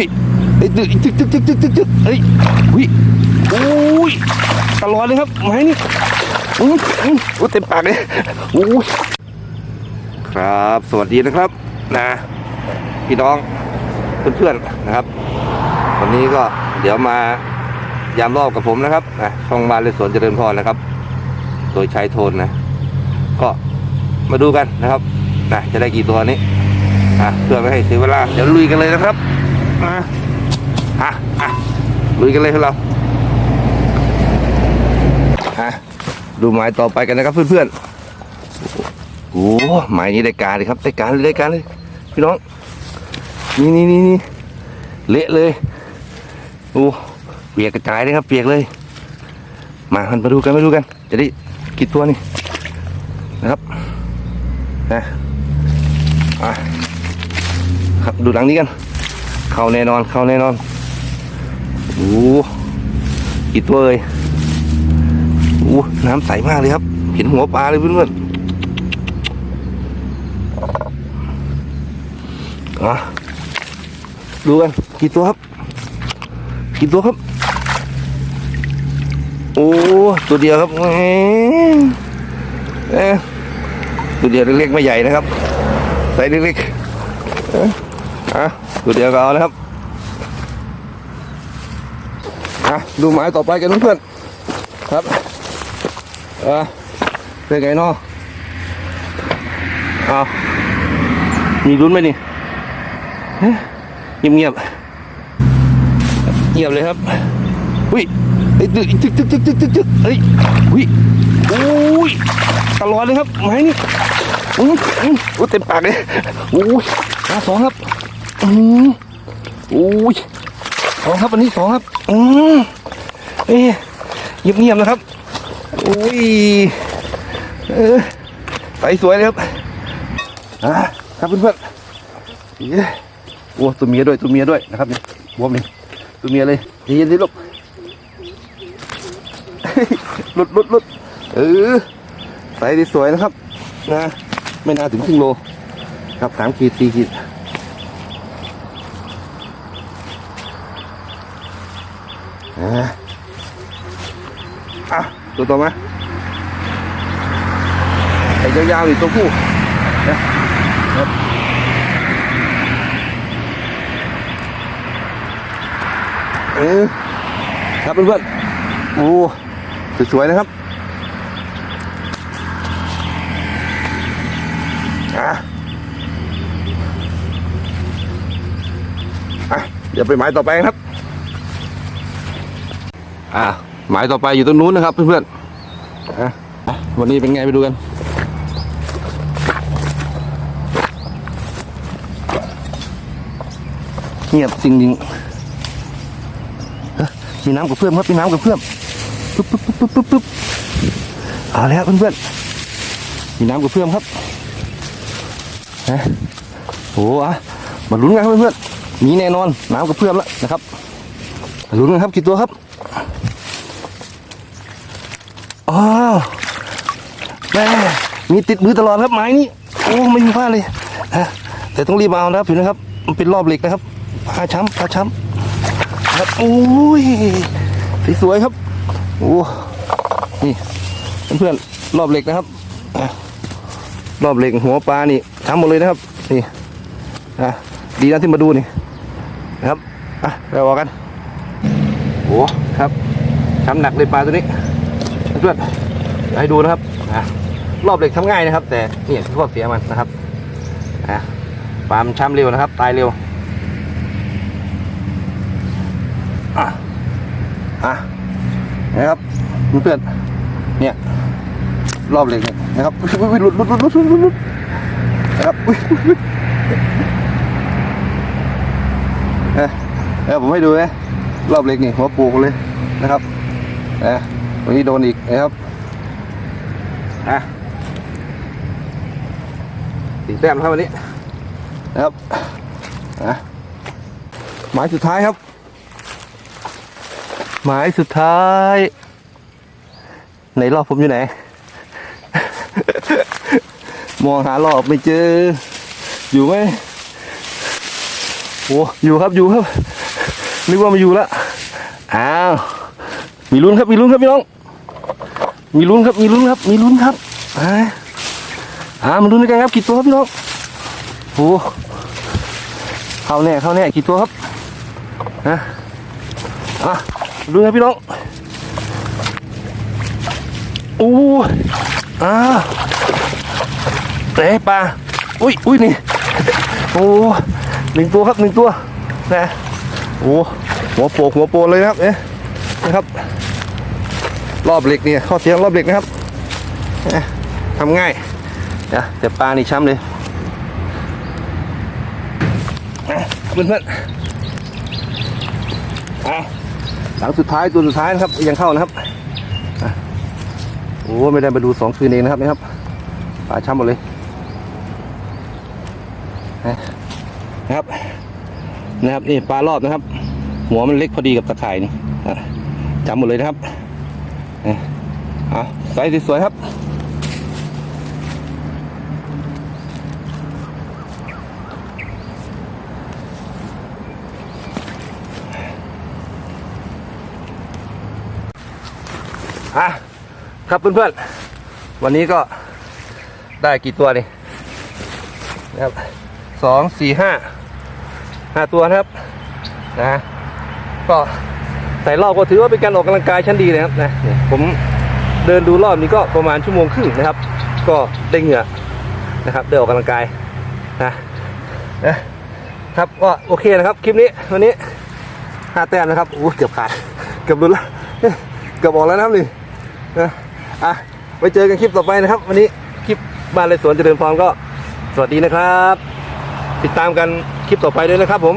อุ้ยเอ้ยตึกตึกตึกตึกตึกตึกตึกเอ้ยอุ้ยโอ้ยตลอดเลยครับไม้นี่อืออือโอ้เต็มปากเลยโอ้ยครับ สวัสดีนะครับนะพี่น้องเพื่อนๆนะครับ วันนี้ก็เดี๋ยวมายามรอบกับผมนะครับนะช่องบ้านเลสวนเจริญพรนะครับ โดยใช้โทนนะ ก็มาดูกันนะครับนะจะได้กี่ตัวนี้อะเพื่อไม่ให้เสียเวลาเดี๋ยวลุยกันเลยนะครับ อะอะอะลุยกันเลยครับเราอะดูหมายต่อไปกันนะครับเพื่อนๆโอ้โหหมายนี้ได้การเลยครับได้การเลยได้การเลยพี่น้องนี่นี่นี่นี่เละเลยโอ้เปียกกระจายเลยครับเปียกเลย มามันมาดูกันมาดูกัน จะได้กี่ตัวนี่นะครับนะอะครับดูหลังนี้กัน เข้าแน่นอนเข้าแน่นอนโอ้กี่ตัวเลยโอ้น้ำใสมากเลยครับ เห็นหัวปลาเลยเพื่อนๆอะดูกันกี่ตัวครับ กี่ตัวครับ โอ้ตัวเดียวครับเอ๊ตัวเดียวเล็กๆไม่ใหญ่นะครับไซส์เล็กๆเอ๊ะอะ ตัวเดียวก็เอาแล้วครับอะดูหมายต่อไปกันเพื่อนๆครับเออเป็นไงเนาะเอามีรุ้นไหมนี่เอ๊ะเงียบๆเงียบเลยครับอุ้ยเอ้ยตึกตึกตึกตึกตึกตึกตึกเอ้ยอุ้ยโอ้ยตลอดเลยครับไม้นี่อืออือโอ้เต็มปากเลยโอ้ยมาสองครับ อือโอ้ยสองครับอันนี้สองครับ อือเอ๊ะเงียบเงียบนะครับโอ้ยเออใสสวยเลยครับอะครับเพื่อนๆเอ๊ะโอ้ตัวเมียด้วยตัวเมียด้วยนะครับนี่บวมนี่ตัวเมียเลยเย็นสิลูกหลุดหลุดหลุดเออใส่สวยนะครับนะไม่น่าถึงครึ่งโล ครับสามขีดสี่ขีด อะตัวต่อมาไอ้ยาวๆนี่ตัวผู้นะครับเออครับเพื่อนๆโอ้สวยๆนะครับอะอะเดี๋ยวไปหมายต่อไปครับ อะหมายต่อไปอยู่ตรงนู้นนะครับ เพื่อนๆอะวันนี้เป็นไงไปดูกันเงียบจริงจริงมีน้ำกับเพื่อนครับมีน้ำกับเพื่อนปึ๊บปึ๊บปึ๊บปึ๊บปึ๊บเอาแล้วเพื่อนๆมีน้ำกับเพื่อนครับฮะโอ้อะมาลุ้นกันครับเพื่อนๆมีแน่นอนน้ำกับเพื่อนแล้วนะครับมาลุ้นกันครับกี่ตัวครับ อ๋อแม่มีติดมือตลอดครับไม้นี้โอ้ไม่มีพลาดเลยฮะแต่ต้องรีบเอานะครับพี่นะครับ มันเป็นรอบเหล็กนะครับพาช้ำพาช้ำครับโอ้ยสวยๆครับโอ้นี่เพื่อนๆรอบเหล็กนะครับรอบเหล็กหัวปลานี่ช้ำหมดเลยนะครับ นี่อะดีนะที่มาดูนี่นะครับอะไปออกกันโอ้ครับช้ำหนักเลยปลาตัวนี้ เพื่อนให้ดูนะครับอะรอบเหล็กทำง่ายนะครับ แต่นี่คือข้อเสียมันนะครับอะปลามช้ำเร็วนะครับ ตายเร็วอะอะนะครับเพื่อนเนี่ยรอบเหล็กนะครับอุ๊ยอุ๊ยหลุดหลุดหลุดหลุดหลุดหลุดนะครับอุ๊ยอุ๊ยอุ๊ยเออเออผมให้ดูนะรอบเหล็กนี่หัวปูกเลยนะครับเออ วันนี้โดนอีกนะครับอะสีแต้มครับวันนี้นะครับอะหมายสุดท้ายครับ หมายสุดท้าย ไหนรอบผมอยู่ไหน มองหารอบไม่เจอ อยู่ไหมโอ้อยู่ครับอยู่ครับ นึกว่าไมาอยู่แล้วอ้าว มีลุ้นครับมีลุ้นครับพี่น้อง มีลุ้นครับมีลุ้นครับ มีลุ้นครับอ่าอ่ามาลุ้นด้วยกันครับกี่ตัวครับพี่น้องโอ้เข้าแน่เข้าแน่กี่ตัวครับนะอะลุ้นครับพี่น้องโอ้อ่าเตะปลาอุ้ยอุ้ยนี่โอ้หนึ่งตัวครับหนึ่งตัวนะโอ้หัวโปกหัวโปนเลยนะครับเอ๊ะ นะครับ รอบเหล็กเนี่ยข้อเสียงรอบเหล็กนะครับทำง่ายเดี๋ยวแต่ปลานี่ช้ำเลยอะเพื่อนเพื่อนะหลังสุดท้ายตัวสุดท้ายนะครับยังเข้านะครับโอ้ไม่ได้มาดูสองคืนเองนะครับนะครับปลาช้ำหมดเลยนะครับ นะครับนี่ปลารอบนะครับ หัวมันเล็กพอดีกับตะข่ายนี่ จำหมดเลยนะครับอะอะไซส์สวยๆครับ อะ ครับเพื่อนๆ วันนี้ก็ได้กี่ตัวนี่นะครับสองสี่ห้าห้าตัวนะครับ นะ ก็ ใส่รอบก็ถือว่าเป็นการออกกำลังกายชั้นดีนะครับนะเนี่ยผมเดินดูรอบนี้ก็ประมาณชั่วโมงครึ่งนะครับ ก็ได้เหงื่อนะครับได้ออกกำลังกายนะนะครับก็โอเคนะครับคลิปนี้วันนี้ห้าแต้มนะครับโอ้เกือบขาดเกือบหลุดแล้วเกือบออกแล้วนะครับนี่นะอะไว้เจอกันคลิปต่อไปนะครับ วันนี้คลิปบ้านเลยสวนเจริญพรก็สวัสดีนะครับ ติดตามกันคลิปต่อไปด้วยนะครับผม